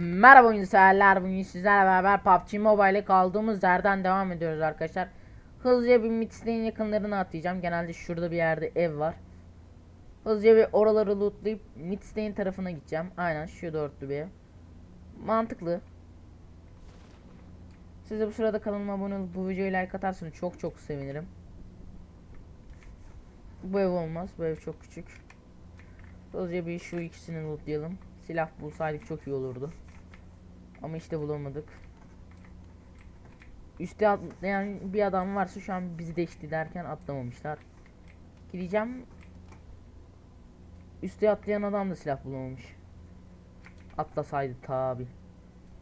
Merhaba oyuncuseverler bugün sizlerle beraber PUBG Mobile'e kaldığımız yerden devam ediyoruz arkadaşlar. Hızlıca bir Midstay'in yakınlarına atlayacağım. Genelde şurada bir yerde ev var. Hızlıca bir oraları lootlayıp Midstay'in tarafına gideceğim. Aynen şu dörtlü bir ev. Mantıklı. Siz de bu sırada kanalıma abone olup bu videoyu like atarsanız çok çok sevinirim. Bu ev olmaz. Bu ev çok küçük. Hızlıca bir şu ikisini lootlayalım. Silah bulsaydık çok iyi olurdu. Ama işte bulamadık. Üste atlayan bir adam varsa şu an bizi deşti derken atlamamışlar. Gideceğim. Üste atlayan adam da silah bulamamış. Atlasaydı tabi.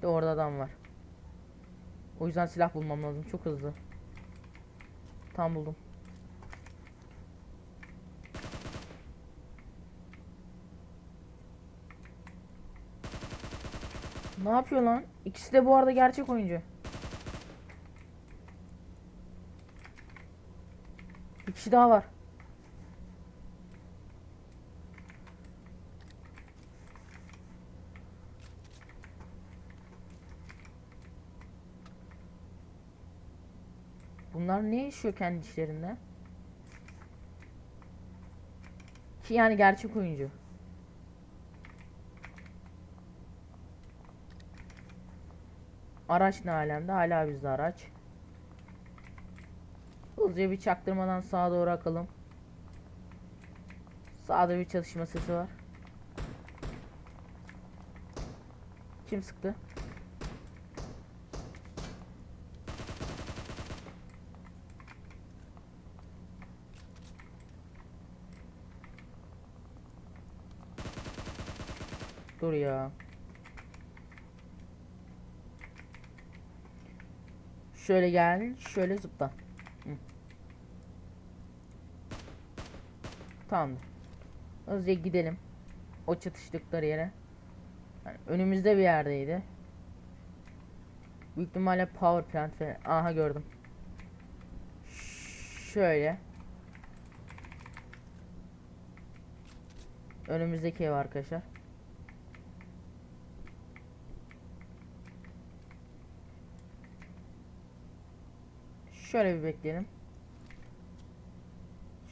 De orada adam var. O yüzden silah bulmam lazım çok hızlı. Tam buldum. Ne yapıyor lan? İkisi de bu arada gerçek oyuncu. Bir daha var. Bunlar ne yaşıyor kendi işlerinde? Ki yani gerçek oyuncu. Araç ne alemde? Hala bizde araç. Hızlıca bir çaktırmadan sağa doğru akalım. Sağda bir çalışma sesi var. Kim sıktı? Dur ya. Şöyle gel, şöyle zıpla. Hı. Tamamdır. Gidelim. O çatıştıkları yere. Yani önümüzde bir yerdeydi. Büyük ihtimalle power plant falan. Aha gördüm. Şöyle. Önümüzdeki ev arkadaşlar. Şöyle bir bekleyelim.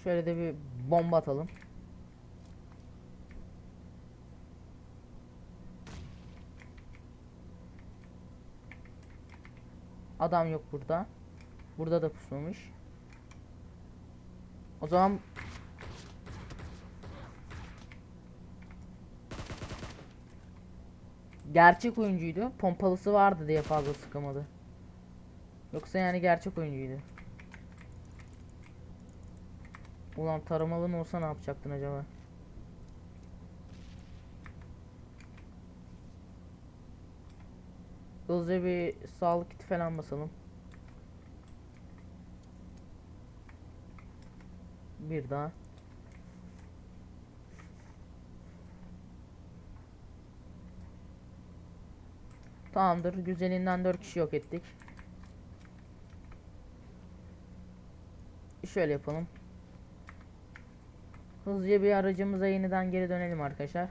Şöyle de bir bomba atalım. Adam yok burada. Burada da pusmamış. O zaman gerçek oyuncuydu. Pompalısı vardı diye fazla sıkamadı. Yoksa yani gerçek oyuncuydu. Ulan taramalın olsa ne yapacaktın acaba? Hızlıca bir sağlık kiti falan basalım. Bir daha. Tamamdır. Güzelinden 4 kişi yok ettik. Şöyle yapalım. Hızlıca bir aracımıza yeniden geri dönelim arkadaşlar.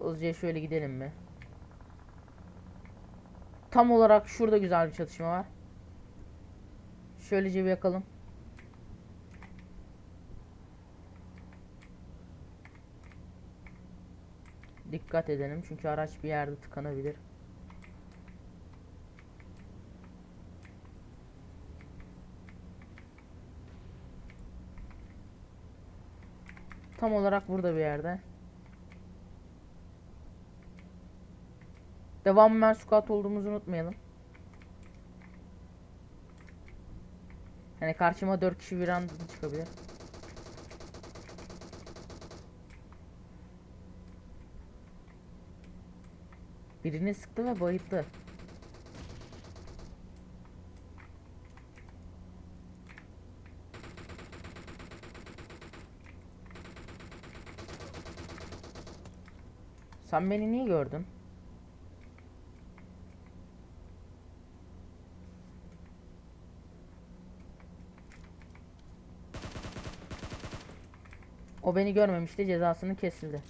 Hızlıca şöyle gidelim mi? Tam olarak şurada güzel bir çatışma var. Şöylece bir yakalım. Dikkat edelim çünkü araç bir yerde tıkanabilir. Tam olarak burada bir yerde. Devam men squat olduğumuzu unutmayalım. Hani karşıma 4 kişi bir anda çıkabilir. Birini sıktı ve bayıldı. Sen beni niye gördün? O beni görmemişti cezasını kesildi.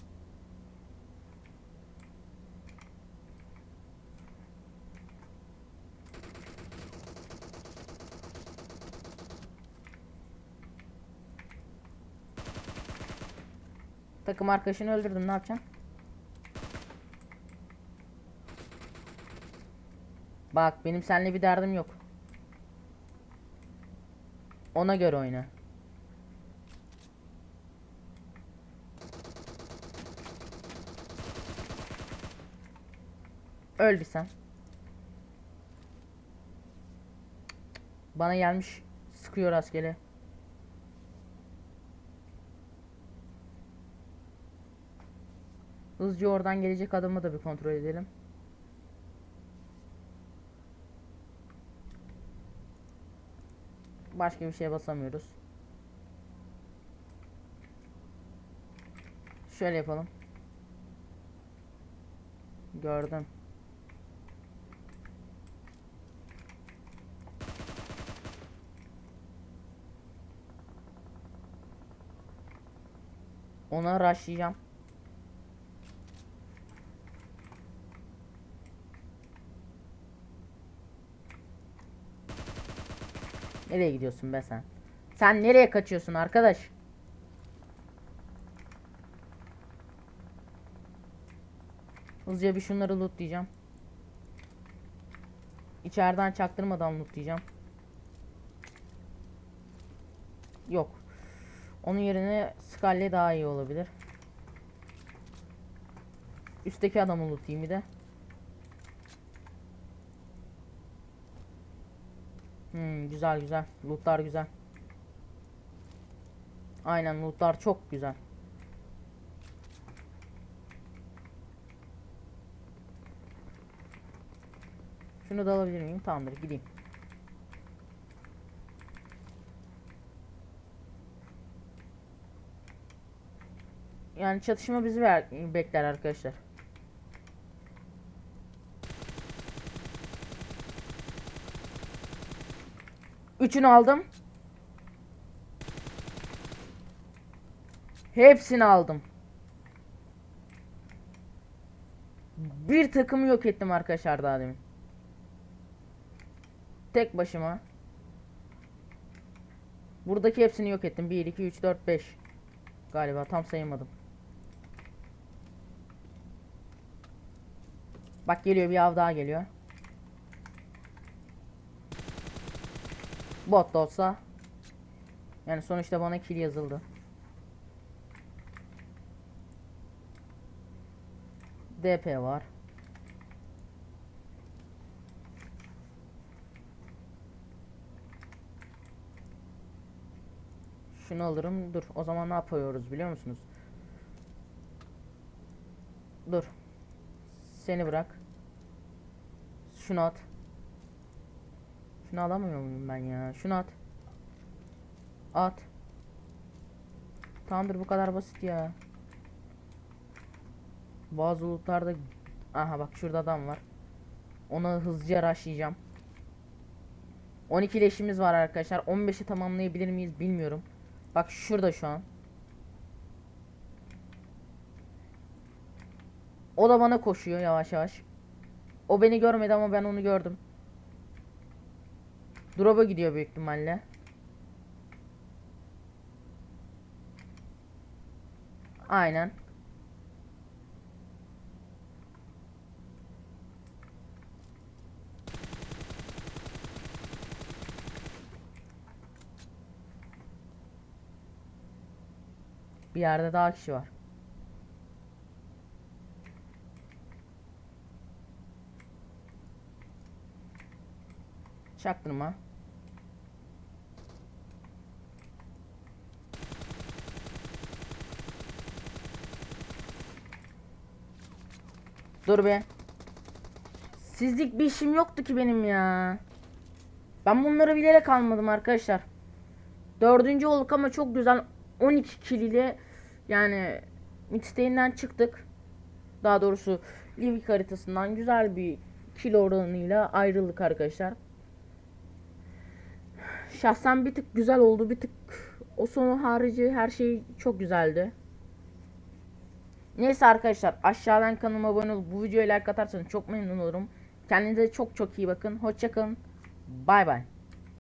Takım arkadaşını öldürdüm ne yapacaksın? Bak benim seninle bir derdim yok. Ona göre oyna. Öl bir sen. Bana gelmiş sıkıyor askeri. Hızlıca oradan gelecek adamı da bir kontrol edelim. Başka bir şeye basamıyoruz. Şöyle yapalım. Gördüm. Ona rushlayacağım. Nereye gidiyorsun be sen? Sen nereye kaçıyorsun arkadaş? Hızlıca bir şunları lootlayacağım. İçeriden çaktırmadan lootlayacağım. Yok. Onun yerine Scully daha iyi olabilir. Üstteki adamı lootlayayım bir de. Güzel güzel. Lootlar güzel. Aynen lootlar çok güzel. Şunu da alabilir miyim? Tamamdır gideyim. Yani çatışma bizi bekler arkadaşlar. Üçünü aldım. Hepsini aldım. Bir takımı yok ettim arkadaşlar daha demin. Tek başıma. Buradaki hepsini yok ettim. 1, 2, 3, 4, 5. Galiba tam sayamadım. Bak geliyor bir av daha geliyor. Bot da olsa. Yani sonuçta bana kill yazıldı. DP var. Şunu alırım. Dur. O zaman ne yapıyoruz biliyor musunuz? Dur. Seni bırak. Şunu at. Şunu alamıyor muyum ben ya? Şunu at. At. Tamamdır bu kadar basit ya. Bazı lootlarda Aha bak şurada adam var. Ona hızlıca rushlayacağım. 12 leşimiz var arkadaşlar. 15'i tamamlayabilir miyiz bilmiyorum. Bak şurada şu an. O da bana koşuyor yavaş yavaş. O beni görmedi ama ben onu gördüm. Drop'a gidiyor büyük ihtimalle. Aynen. Bir yerde daha kişi var. Çaktırma. Dur be. Sizlik bir işim yoktu ki benim ya. Ben bunları bilerek almadım arkadaşlar. Dördüncü olduk ama çok güzel 12 kill ile yani mixtape'inden çıktık. Daha doğrusu Livik haritasından güzel bir kill oranıyla ayrıldık arkadaşlar. Şahsen bir tık güzel oldu, bir tık O sonu harici her şey çok güzeldi. Neyse arkadaşlar aşağıdan kanalıma abone olup bu videoya like atarsanız çok memnun olurum. Kendinize çok çok iyi bakın. Hoşçakalın. Bay bay.